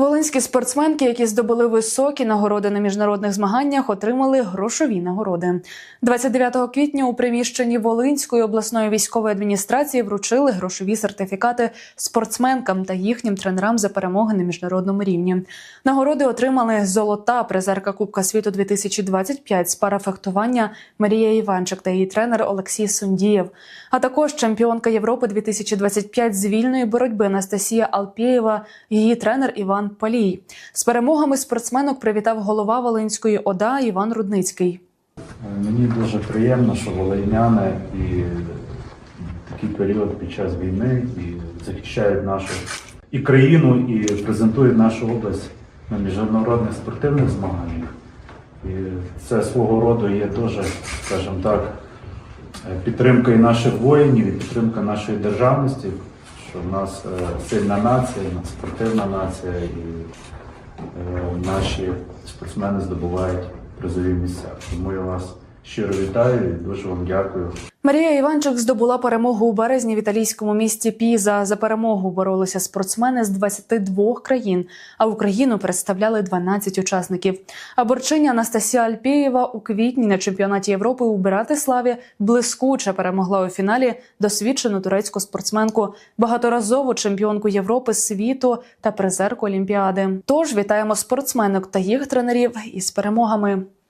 Волинські спортсменки, які здобули високі нагороди на міжнародних змаганнях, отримали грошові нагороди. 29 квітня у приміщенні Волинської обласної військової адміністрації вручили грошові сертифікати спортсменкам та їхнім тренерам за перемоги на міжнародному рівні. Нагороди отримали золота призерка Кубка світу 2025 з парафехтування Марія Іванчик та її тренер Олексій Сундієв, а також чемпіонка Європи 2025 з вільної боротьби Анастасія Алпєєва, її тренер Іван Палій. З перемогами спортсменок привітав голова Волинської ОДА Іван Рудницький. Мені дуже приємно, що волиняни і такий період під час війни і захищають нашу і країну, і презентують нашу область на міжнародних спортивних змаганнях. І це свого роду є дуже, скажімо так, підтримка і наших воїнів, і підтримка нашої державності, що в нас е, сильна нація, спортивна нація, і е, наші спортсмени здобувають призові місця. Тому я вас щиро вітаю дуже вам дякую. Марія Іванчик здобула перемогу у березні в італійському місті Піза. За перемогу боролися спортсмени з 22 країн, а Україну представляли 12 учасників. А борчиня Анастасія Альпєєва у квітні на чемпіонаті Європи у Братиславі блискуче перемогла у фіналі досвідчену турецьку спортсменку, багаторазову чемпіонку Європи, світу та призерку Олімпіади. Тож вітаємо спортсменок та їх тренерів із перемогами.